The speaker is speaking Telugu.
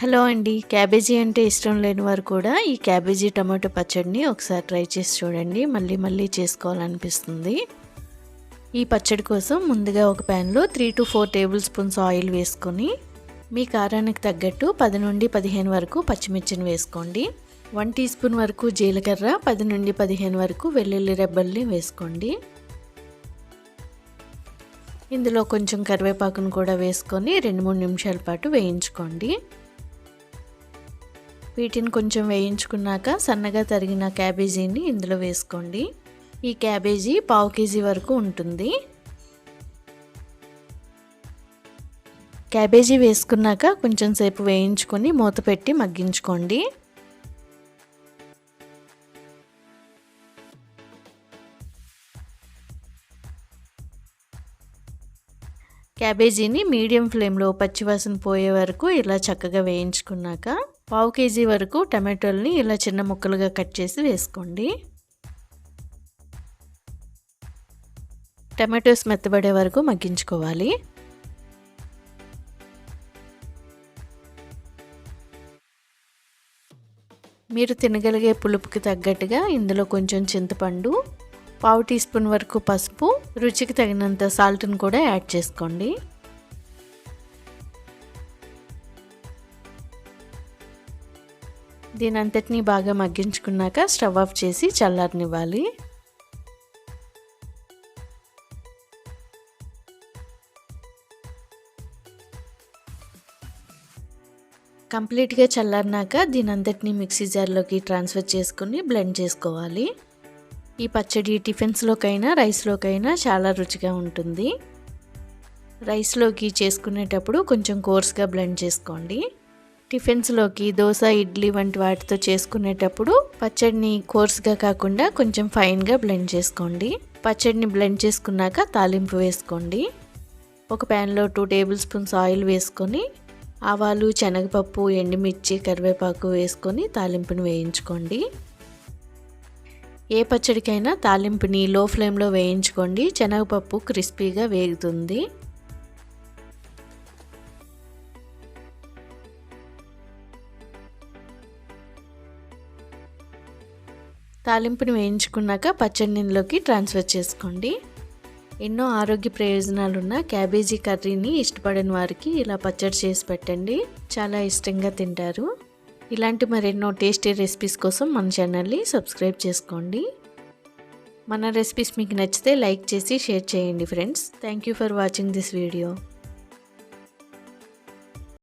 హలో అండి. క్యాబేజీ అంటే ఇష్టం లేని వారు కూడా ఈ క్యాబేజీ టమాటో పచ్చడిని ఒకసారి ట్రై చేసి చూడండి. మళ్ళీ మళ్ళీ చేసుకోవాలనిపిస్తుంది. ఈ పచ్చడి కోసం ముందుగా ఒక ప్యాన్లో three to four tablespoons oil వేసుకొని మీ కారానికి తగ్గట్టు పది నుండి పదిహేను వరకు పచ్చిమిర్చిని వేసుకోండి. వన్ టీ స్పూన్ వరకు జీలకర్ర పది నుండి పదిహేను వరకు వెల్లుల్లి రెబ్బల్ని వేసుకోండి. ఇందులో కొంచెం కరివేపాకును కూడా వేసుకొని రెండు మూడు నిమిషాల పాటు వేయించుకోండి. వీటిని కొంచెం వేయించుకున్నాక సన్నగా తరిగిన క్యాబేజీని ఇందులో వేసుకోండి. ఈ క్యాబేజీ పావు కేజీ వరకు ఉంటుంది. క్యాబేజీ వేసుకున్నాక కొంచెం సేపు వేయించుకొని మూత పెట్టి మగ్గించుకోండి. క్యాబేజీని మీడియం ఫ్లేమ్లో పచ్చివాసన పోయే వరకు ఇలా చక్కగా వేయించుకున్నాక పావు కేజీ వరకు టమాటోల్ని ఇలా చిన్న ముక్కలుగా కట్ చేసి వేసుకోండి. టమాటోస్ మెత్తబడే వరకు మగ్గించుకోవాలి. మీరు తినగలిగే పులుపుకి తగ్గట్టుగా ఇందులో కొంచెం చింతపండు పావు టీ స్పూన్ వరకు పసుపు రుచికి తగినంత సాల్ట్ని కూడా యాడ్ చేసుకోండి. దీని అంతటినీ బాగా మగ్గించుకున్నాక స్టవ్ ఆఫ్ చేసి చల్లారనివ్వాలి. కంప్లీట్గా చల్లారినాక దీని అంతటినీ మిక్సీ జార్లోకి ట్రాన్స్ఫర్ చేసుకుని బ్లెండ్ చేసుకోవాలి. ఈ పచ్చడి టిఫిన్స్లోకైనా రైస్లోకైనా చాలా రుచిగా ఉంటుంది. రైస్లోకి చేసుకునేటప్పుడు కొంచెం కోర్స్గా బ్లెండ్ చేసుకోండి. టిఫిన్స్లోకి దోశ ఇడ్లీ వంటి వాటితో చేసుకునేటప్పుడు పచ్చడిని కోర్స్గా కాకుండా కొంచెం ఫైన్గా బ్లెండ్ చేసుకోండి. పచ్చడిని బ్లెండ్ చేసుకున్నాక తాలింపు వేసుకోండి. ఒక ప్యాన్లో టూ టేబుల్ స్పూన్స్ ఆయిల్ వేసుకొని ఆవాలు శనగపప్పు ఎండుమిర్చి కరివేపాకు వేసుకొని తాలింపుని వేయించుకోండి. ఏ పచ్చడికైనా తాలింపుని లో ఫ్లేమ్లో వేయించుకోండి. శనగపప్పు క్రిస్పీగా వేగుతుంది. తాలింపుని వేయించుకున్నాక పచ్చడి నీళ్ళలోకి ట్రాన్స్ఫర్ చేసుకోండి. ఎన్నో ఆరోగ్య ప్రయోజనాలు ఉన్న క్యాబేజీ కర్రీని ఇష్టపడని వారికి ఇలా పచ్చడి చేసి పెట్టండి. చాలా ఇష్టంగా తింటారు. ఇలాంటి మరెన్నో టేస్టీ రెసిపీస్ కోసం మన ఛానల్ని సబ్స్క్రైబ్ చేసుకోండి. మన రెసిపీస్ మీకు నచ్చితే లైక్ చేసి షేర్ చేయండి friends. Thank you for watching this video